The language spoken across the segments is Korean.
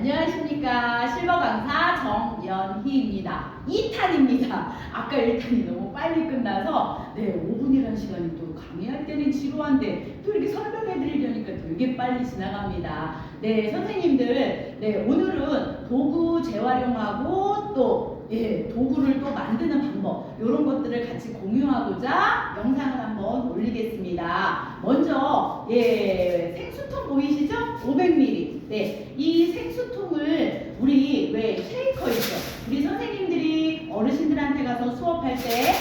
안녕하십니까 실버 강사 정연희입니다. 2탄입니다. 아까 1탄이 너무 빨리 끝나서 네 5분이라는 시간이 또 강의할 때는 지루한데 또 이렇게 설명해 드리려니까 되게 빨리 지나갑니다. 네 선생님들 네 오늘은 도구 재활용하고 또 예, 도구를 또 만드는 방법 이런 것들을 같이 공유하고자 영상을 한번 올리겠습니다. 먼저 예 생수통 보이시죠? 500ml. 네, 이 생수통을 우리 왜 쉐이커 있죠? 우리 선생님들이 어르신들한테 가서 수업할 때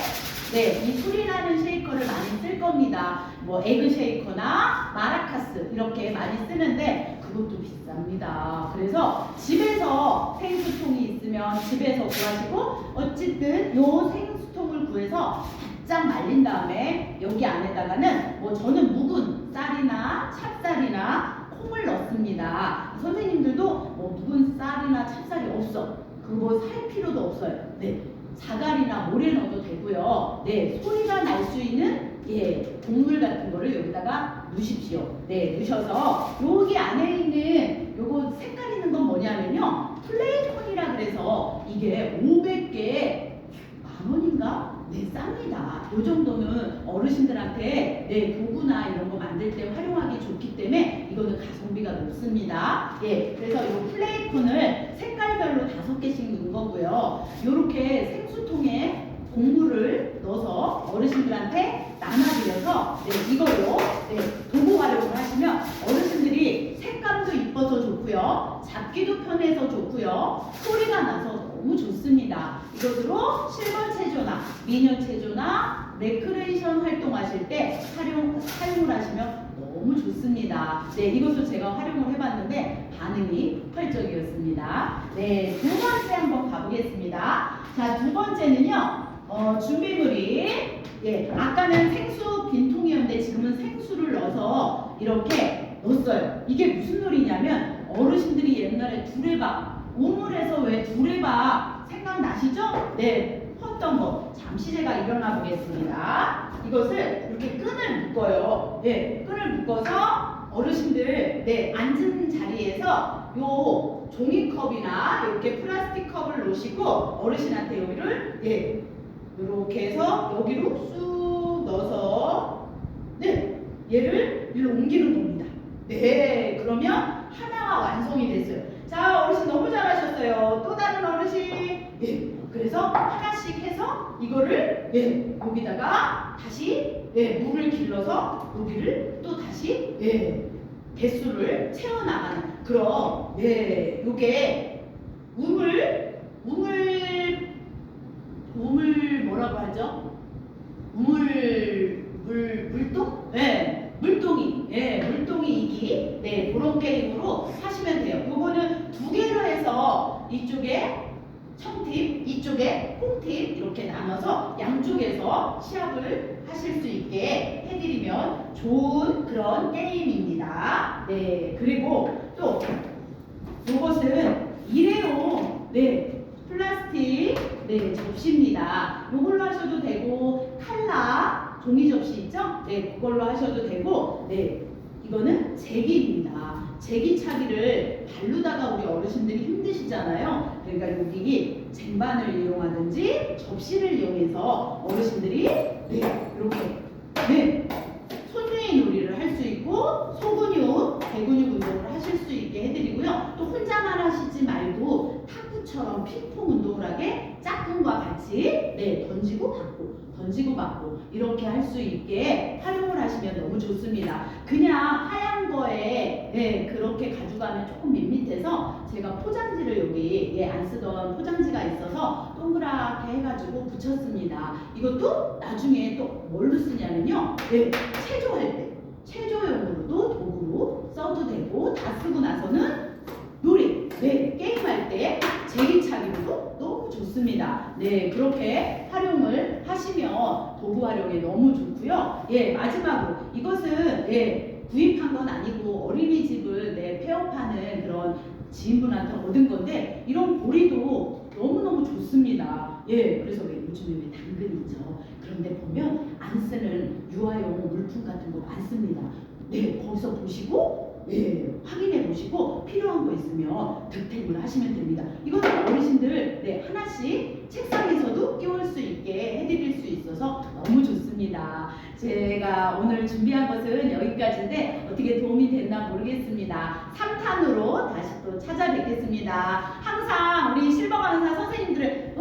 네, 이 소리 나는 쉐이커를 많이 쓸 겁니다. 뭐 에그 쉐이커나 마라카스 이렇게 많이 쓰는데 그것도 비쌉니다. 그래서 집에서 생수통이 있으면 집에서 구하시고 어쨌든 요 생수통을 구해서 바짝 말린 다음에 여기 안에다가는 뭐 저는 묵은 쌀이나 찹쌀이나 콩을 넣습니다. 선생님들도 뭐 묵은 쌀이나 찹쌀이 없어. 그거 살 필요도 없어요. 네. 자갈이나 모래 넣어도 되고요. 네, 소리가 날 수 있는 예, 곡물 같은 거를 여기다가 넣으십시오. 네, 넣으셔서 여기 안에 있는 요거 색깔 있는 건 뭐냐면요. 플레이콘이라 그래서 이게 500개 만 네, 쌉니다. 요 정도는 어르신들한테 네, 도구나 이런 거 만들 때 활용하기 좋기 때문에 이거는 가성비가 높습니다. 예, 그래서 이 플레이콘을 색깔별로 다섯 개씩 넣은 거고요. 요렇게 생수통에 곡물을 넣어서 어르신들한테 나눠드려서 네, 이걸로 네, 도구 활용을 하시면 어르신들이 색감도 이뻐서 좋고요. 잡기도 편해서 좋고요. 소리가 나서 너무 좋습니다. 이것으로 실버 체조나 미녀 체조나 레크레이션 활동하실 때 활용, 사용을 하시면 너무 좋습니다. 네, 이것도 제가 활용을 해봤는데 반응이 펄쩍이었습니다. 네, 두 번째 한번 가보겠습니다. 자, 두 번째는요, 어, 준비물이, 예, 아까는 생수 빈통이었는데 지금은 생수를 넣어서 이렇게 넣었어요. 이게 무슨 놀이냐면 어르신들이 옛날에 두레박, 우물에서 왜 두레박 생각나시죠? 네, 펐던 거. 잠시 제가 일어나 보겠습니다. 이것을 이렇게 끈을 묶어요. 네, 끈을 묶어서 어르신들 네 앉은 자리에서 요 종이컵이나 이렇게 플라스틱 컵을 놓으시고 어르신한테 여기를 예 이렇게 해서 여기로 쑥 넣어서 네 얘를 일로 옮기는 겁니다. 네 그러면 하나가 완성이 됐어요. 자 어르신 너무 잘하셨어요. 또 다른 어르신 예 그래서 하나씩 해서 이거를 예 여기다가 다시 예 물을 길러서 여기를 또 다시 예 개수를 채워 나가는 그럼 예 요게 우물 우물 우물 뭐라고 하죠? 우물 물 물동? 네 물동이 예 물동이 이기 네 그런 게임으로 하시면 돼요. 요거는 두 개로 해서 이쪽에 청팁, 이쪽에 콩팁 이렇게 나눠서 양쪽에서 시합을 하실 수 있게 해드리면 좋은 그런 게임입니다. 네, 그리고 또 이것은 일회용 네 플라스틱 네 접시입니다. 이걸로 하셔도 되고 칼라 종이 접시 있죠? 네, 그걸로 하셔도 되고 네 이거는 제기입니다. 제기차기를 바르다가 우리 어르신들이 힘드시잖아요. 그러니까 여기 쟁반을 이용하든지 접시를 이용해서 어르신들이 네 이렇게 네 손유인 놀이를 할 수 있고 소근육, 대근육 운동을 하실 수 있게 해드리고요. 또 혼자만 하시지 말고 탁구처럼 핑퐁 운동을 하게 짝꿍과 같이 네 던지고 받고 던지고 받고 이렇게 할 수 있게 활용을 하시면 너무 좋습니다. 그냥 하얀 거에 네, 그렇게 가져가면 조금 밋밋해서 제가 포장지를 여기 예, 안 쓰던 포장지가 있어서 동그랗게 해가지고 붙였습니다. 이것도 나중에 또 뭘로 쓰냐면요. 네, 체조할 때 체조용으로도 도구로 써도 되고 다 쓰고 나서는 놀이, 네, 게임할 때 너무 좋습니다. 네, 그렇게 활용을 하시면 도구 활용에 너무 좋고요. 예, 마지막으로 이것은 예, 구입한 건 아니고 어린이집을 네, 폐업하는 그런 지인분한테 얻은 건데 이런 보리도 너무너무 좋습니다. 예, 그래서 왜 요즘에 왜 당근 있죠? 그런데 보면 안 쓰는 유아용 물품 같은 거 많습니다. 네, 거기서 보시고 예, 확인해 보시고 필요한 거 있으면 득템을 하시면 됩니다. 이거는 하나씩 책상에서도 끼울 수 있게 해드릴 수 있어서 너무 좋습니다. 제가 오늘 준비한 것은 여기까지인데 어떻게 도움이 됐나 모르겠습니다. 3탄으로 다시 또 찾아뵙겠습니다. 항상 우리 실버 강사 선생님들을